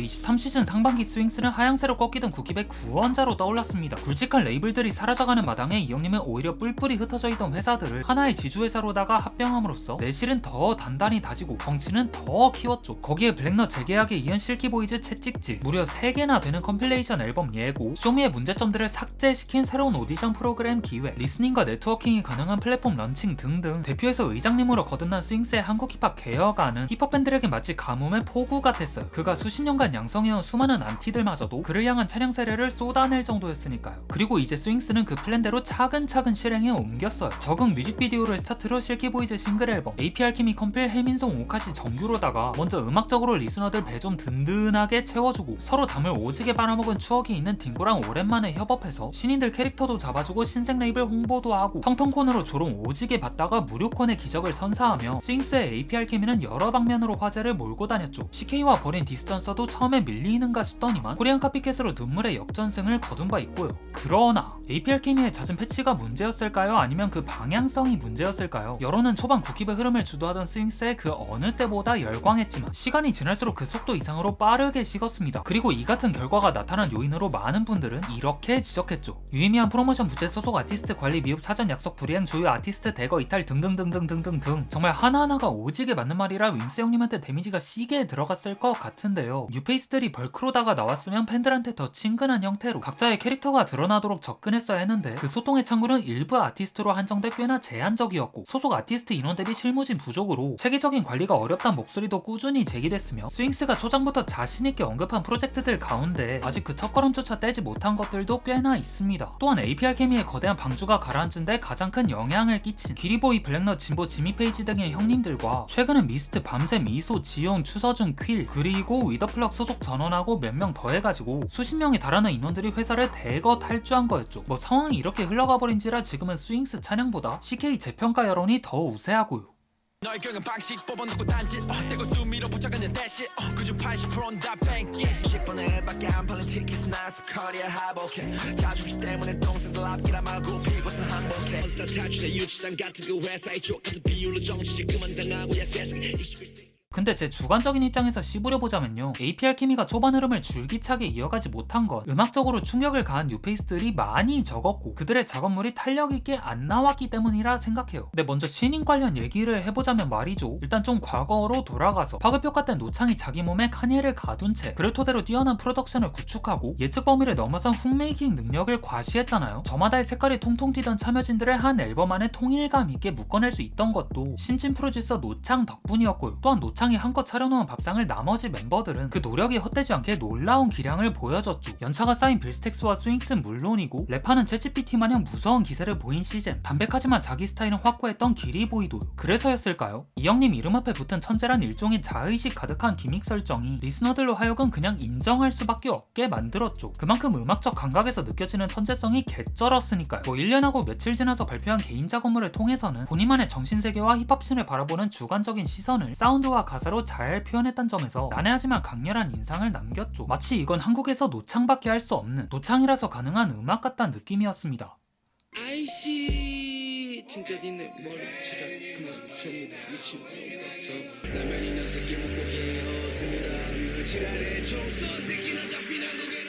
네, 23시즌 상반기 스윙스는 하향세로 꺾이던 국힙의 구원자로 떠올랐습니다. 굵직한 레이블들이 사라져가는 마당에 이영님은 오히려 뿔뿔이 흩어져 있던 회사들을 하나의 지주회사로다가 합병함으로써 내실은 더 단단히 다지고 덩치는 더 키웠죠. 거기에 블랙넛 재계약에 이은 실키보이즈 채찍질, 무려 3개나 되는 컴필레이션 앨범 예고, 쇼미의 문제점들을 삭제시킨 새로운 오디션 프로그램 기획, 리스닝과 네트워킹이 가능한 플랫폼 런칭 등등 대표에서 의장님으로 거듭난 스윙스의 한국 힙합 개혁안은 힙합 밴들에게 마치 가뭄의 폭우 같았어요. 그가 수십 년간 양성해온 수많은 안티들마저도 그를 향한 찬양 세례를 쏟아낼 정도였으니까요. 그리고 이제 스윙스는 그 플랜대로 차근차근 실행에 옮겼어요. 적응 뮤직비디오를 스타트로 실키보이즈 싱글 앨범, APR키미 컴필 해민송 오카시 정규로다가 먼저 음악적으로 리스너들 배 좀 든든하게 채워주고 서로 담을 오지게 빨아먹은 추억이 있는 딩고랑 오랜만에 협업해서 신인들 캐릭터도 잡아주고 신생 레이블 홍보도 하고 텅텅콘으로 조롱 오지게 받다가 무료콘의 기적을 선사하며 스윙스의 APR 케미는 여러 방면으로 화제를 몰고 다녔죠. CK와 벌인 디스턴서도 처음에 밀리는가 싶더니만 코리안 카피캣으로 눈물의 역전승을 거둔 바 있고요. 그러나 APR 케미의 잦은 패치가 문제였을까요? 아니면 그 방향성이 문제였을까요? 여론은 초반 국힙의 흐름을 주도하던 스윙스의 그 어느 때보다 열광했지만 시간이 지날수록 그 속도 이상으로 빠르게 식었습니다. 그리고 이 같은 결과가 나타난 요인으로 많은 분들은 이렇게 지적했죠. 유의미한 프로모션 부재 소속 아티스트 관리 미흡 사전 약속 불이행 주요 아티스트 대거 이탈 등등등등등등등 정말 하나하나가 오지게 맞는 말이라 윈스 형님한테 데미지가 시게 들어갔을 것 같은데요. 이스들이 벌크로다가 나왔으면 팬들한테 더 친근한 형태로 각자의 캐릭터가 드러나도록 접근했어야 했는데 그 소통의 창구는 일부 아티스트로 한정돼 꽤나 제한적이었고 소속 아티스트 인원 대비 실무진 부족으로 체계적인 관리가 어렵다는 목소리도 꾸준히 제기됐으며 스윙스가 초장부터 자신있게 언급한 프로젝트들 가운데 아직 그 첫걸음조차 떼지 못한 것들도 꽤나 있습니다. 또한 APR 케미의 거대한 방주가 가라앉은 데 가장 큰 영향을 끼친 기리보이 블랙넛 진보 지미 페이지 등의 형님들과 최근은 미스트 밤샘 이소 지용 추서준 퀼 그리고 위더플럭 소속 전원하고 몇 명 더해가지고 수십 명에 달하는 인원들이 회사를 대거 탈주한 거였죠. 뭐 상황이 이렇게 흘러가 버린지라 지금은 스윙스 찬양보다 CK 재평가 여론이 더 우세하고요. 너의 경은 방식 뽑아 놓고 단지 어, 떼고 수미로 붙잡는 대신 어, 그중 80%는 다 뱅기지 10번에 안 팔린 티켓은 나서 커리어 하복해. 자존심 때문에 동생들 앞기라 말고 비고서 항복해. 스타 탈출의 유치장 같은 그 회사의 족 같은 비율로 정치를 그만 당하고 야 세상에. 21세기 근데 제 주관적인 입장에서 씹으려 보자면요. APR 케미가 초반 흐름을 줄기차게 이어가지 못한 것 음악적으로 충격을 가한 뉴페이스들이 많이 적었고 그들의 작업물이 탄력 있게 안 나왔기 때문이라 생각해요. 근데 먼저 신인 관련 얘기를 해보자면 말이죠. 일단 좀 과거로 돌아가서 파급효과 때 노창이 자기 몸에 카니에를 가둔 채 그를 토대로 뛰어난 프로덕션을 구축하고 예측 범위를 넘어선 훅메이킹 능력을 과시했잖아요. 저마다의 색깔이 통통 튀던 참여진들을 한 앨범 안에 통일감 있게 묶어낼 수 있던 것도 신진 프로듀서 노창 덕분이었고요. 또한 노창 이 한껏 차려놓은 밥상을 나머지 멤버들은 그 노력이 헛되지 않게 놀라운 기량을 보여줬죠. 연차가 쌓인 빌스텍스와 스윙스는 물론이고 랩하는 채찌피티 마냥 무서운 기세를 보인 시즌. 담백하지만 자기 스타일은 확고했던 기리보이도요. 그래서였을까요? 이영님 이름 앞에 붙은 천재란 일종의 자의식 가득한 기믹 설정이 리스너들로 하여금 그냥 인정할 수밖에 없게 만들었죠. 그만큼 음악적 감각에서 느껴지는 천재성이 개쩔었으니까요. 뭐 1년하고 며칠 지나서 발표한 개인 작업물을 통해서는 본인만의 정신세계와 힙합씬을 바라보는 주관적인 시선을 사운드와 가사로 잘 표현했던 점에서 난해하지만 강렬한 인상을 남겼죠. 마치 이건 한국에서 노창밖에 할 수 없는 노창이라서 가능한 음악 같다는 느낌이었습니다. 아이씨 진짜 니네. 머리 지랄 그만 전부 다. 미친 놈 같아. 라면이 나 새끼 먹고 개허스라며 지랄해. 총쏜 새끼나 잡힌 없다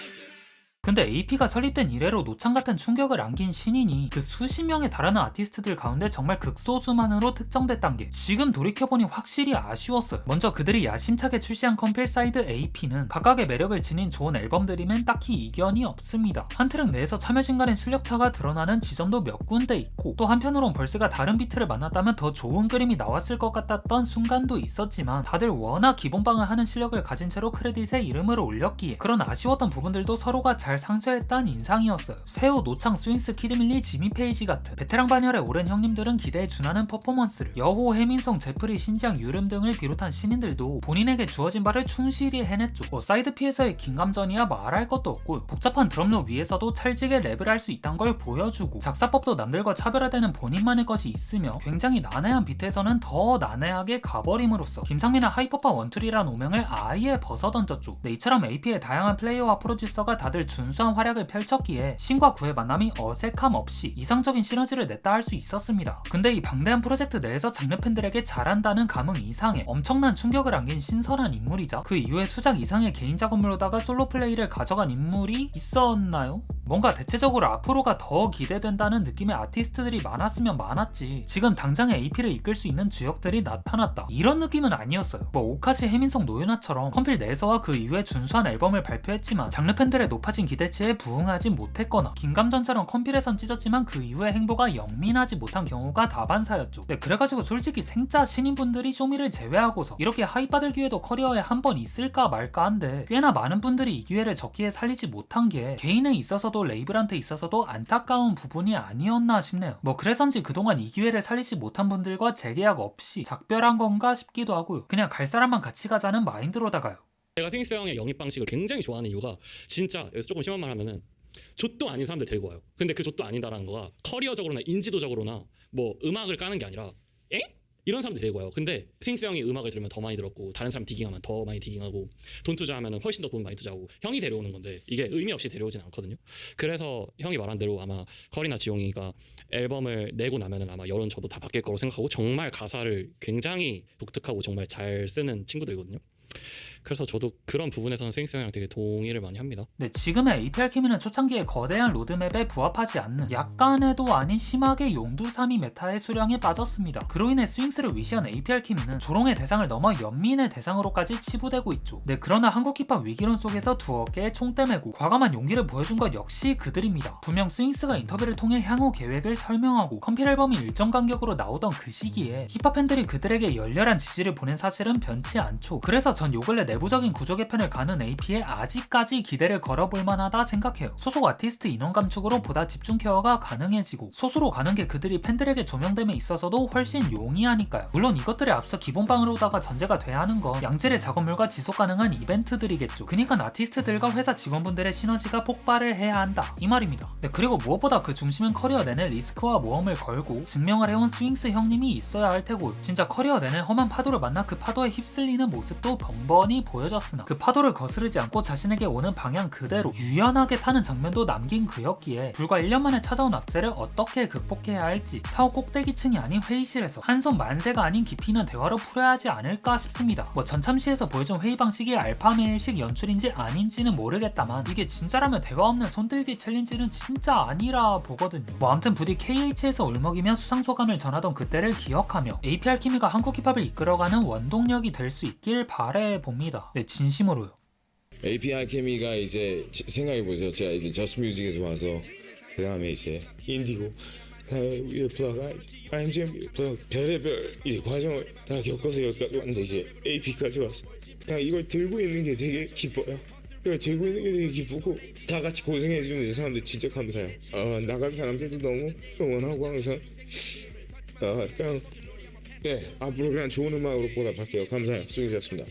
근데 AP가 설립된 이래로 노창 같은 충격을 안긴 신인이 그 수십 명에 달하는 아티스트들 가운데 정말 극소수만으로 특정됐단 게 지금 돌이켜보니 확실히 아쉬웠어요. 먼저 그들이 야심차게 출시한 컴필 사이드 AP는 각각의 매력을 지닌 좋은 앨범들이면 딱히 이견이 없습니다. 한 트랙 내에서 참여진 간의 실력차가 드러나는 지점도 몇 군데 있고 또 한편으론 벌스가 다른 비트를 만났다면 더 좋은 그림이 나왔을 것 같았던 순간도 있었지만 다들 워낙 기본방을 하는 실력을 가진 채로 크레딧에 이름을 올렸기에 그런 아쉬웠던 부분들도 서로가 잘 상쇄했다는 인상이었어요. 세호, 노창, 스윙스, 키드밀리, 지미 페이지 같은 베테랑 반열의 오랜 형님들은 기대에 준하는 퍼포먼스를 여호, 해민성, 제프리, 신지양, 유름 등을 비롯한 신인들도 본인에게 주어진 바를 충실히 해냈죠. 뭐 사이드 P에서의 긴감전이야 말할 것도 없고 복잡한 드럼로 위에서도 찰지게 랩을 할 수 있다는 걸 보여주고 작사법도 남들과 차별화되는 본인만의 것이 있으며 굉장히 난해한 비트에서는 더 난해하게 가버림으로써 김상민의 하이퍼파 원툴이란 오명을 아예 벗어던졌죠. 네, 이처럼 AP의 다양한 플레이어와 프로듀서가 다들 준 준수한 활약을 펼쳤기에 신과 구의 만남이 어색함 없이 이상적인 시너지를 냈다 할 수 있었습니다. 근데 이 방대한 프로젝트 내에서 장르 팬들에게 잘한다는 감흥 이상의 엄청난 충격을 안긴 신선한 인물이자 그 이후에 수작 이상의 개인 작업물로다가 솔로 플레이를 가져간 인물이 있었나요? 뭔가 대체적으로 앞으로가 더 기대된다는 느낌의 아티스트들이 많았으면 많았지 지금 당장의 AP를 이끌 수 있는 주역들이 나타났다 이런 느낌은 아니었어요 뭐 오카시 해민성 노유나처럼 컴필 내에서와 그 이후에 준수한 앨범을 발표했지만 장르 팬들의 높아진 기대치에 부응하지 못했거나 김감전처럼 컴필에선 찢었지만 그 이후의 행보가 영민하지 못한 경우가 다반사였죠 네, 그래가지고 솔직히 생짜 신인분들이 쇼미를 제외하고서 이렇게 하이받을 기회도 커리어에 한 번 있을까 말까 한데 꽤나 많은 분들이 이 기회를 적기에 살리지 못한 게 개인에 있어서도 레이블한테 있어서도 안타까운 부분이 아니었나 싶네요. 뭐 그래서인지 그동안 이 기회를 살리지 못한 분들과 재계약 없이 작별한 건가 싶기도 하고요. 그냥 갈 사람만 같이 가자는 마인드로다가요. 제가 스윙스 형의 영입 방식을 굉장히 좋아하는 이유가 진짜 여기서 조금 심한 말 하면은 좆도 아닌 사람들 데리고 와요. 근데 그 좆도 아니다라는 거가 커리어적으로나 인지도적으로나 뭐 음악을 까는 게 아니라 에? 이런 사람들 데리고 와요. 근데 스윙스 형이 음악을 들으면 더 많이 들었고 다른 사람 디깅하면 더 많이 디깅하고 돈 투자하면 훨씬 더 돈 많이 투자하고 형이 데려오는 건데 이게 의미 없이 데려오진 않거든요. 그래서 형이 말한 대로 아마 커리나 지용이가 앨범을 내고 나면은 아마 여론 저도 다 바뀔 거라고 생각하고 정말 가사를 굉장히 독특하고 정말 잘 쓰는 친구들이거든요. 그래서 저도 그런 부분에서는 스윙스 형이랑 되게 동의를 많이 합니다. 네, 지금의 APR 케미는 초창기의 거대한 로드맵에 부합하지 않는 약간에도 아닌 심하게 용두삼이 메타의 수량에 빠졌습니다. 그로 인해 스윙스를 위시한 APR 케미는 조롱의 대상을 넘어 연민의 대상으로까지 치부되고 있죠. 네, 그러나 한국 힙합 위기론 속에서 두어 개의 총대 메고 과감한 용기를 보여준 것 역시 그들입니다. 분명 스윙스가 인터뷰를 통해 향후 계획을 설명하고 컴필 앨범이 일정 간격으로 나오던 그 시기에 힙합 팬들이 그들에게 열렬한 지지를 보낸 사실은 변치 않죠. 그래서 전 요 근래 내부적인 구조 개편을 가는 AP에 아직까지 기대를 걸어볼 만하다 생각해요. 소속 아티스트 인원 감축으로 보다 집중 케어가 가능해지고 소수로 가는 게 그들이 팬들에게 조명됨에 있어서도 훨씬 용이하니까요. 물론 이것들에 앞서 기본방으로다가 전제가 돼야 하는 건 양질의 작업물과 지속 가능한 이벤트들이겠죠. 그니까 아티스트들과 회사 직원분들의 시너지가 폭발을 해야 한다. 이 말입니다. 네, 그리고 무엇보다 그 중심은 커리어 내내 리스크와 모험을 걸고 증명을 해온 스윙스 형님이 있어야 할 테고 진짜 커리어 내내 험한 파도를 만나 그 파도에 휩쓸리는 모습도 번번이 보여졌으나 그 파도를 거스르지 않고 자신에게 오는 방향 그대로 유연하게 타는 장면도 남긴 그였기에 불과 1년 만에 찾아온 악재를 어떻게 극복해야 할지 사후 꼭대기층이 아닌 회의실에서 한 손 만세가 아닌 깊이 있는 대화로 풀어야 하지 않을까 싶습니다. 뭐 전참시에서 보여준 회의 방식이 알파메일식 연출인지 아닌지는 모르겠다만 이게 진짜라면 대화 없는 손들기 챌린지는 진짜 아니라 보거든요. 뭐 아무튼 부디 KH에서 울먹이며 수상 소감을 전하던 그때를 기억하며 APR 키미가 한국 힙합을 이끌어가는 원동력이 될 수 있길 바래 봅니다. 네 진심으로요. APR 케미가 이제 지- 생각해 보세요. 제가 이제 저스 뮤직에서 와서 그 다음에 이제 인디고 그다음에 IMGM 별의별 이제 과정을 다 겪어서 여기까지 왔는데 이제 AP까지 왔어. 그냥 이걸 들고 있는 게 되게 기뻐요. 이걸 들고 있는 게 되게 기쁘고 다 같이 고생해 주는 사람들 진짜 감사해요. 어, 나간 사람들도 너무 응원하고 항상 어, 그냥 네 앞으로 그냥 좋은 음악으로 보답할게요. 감사해요. 수고하셨습니다.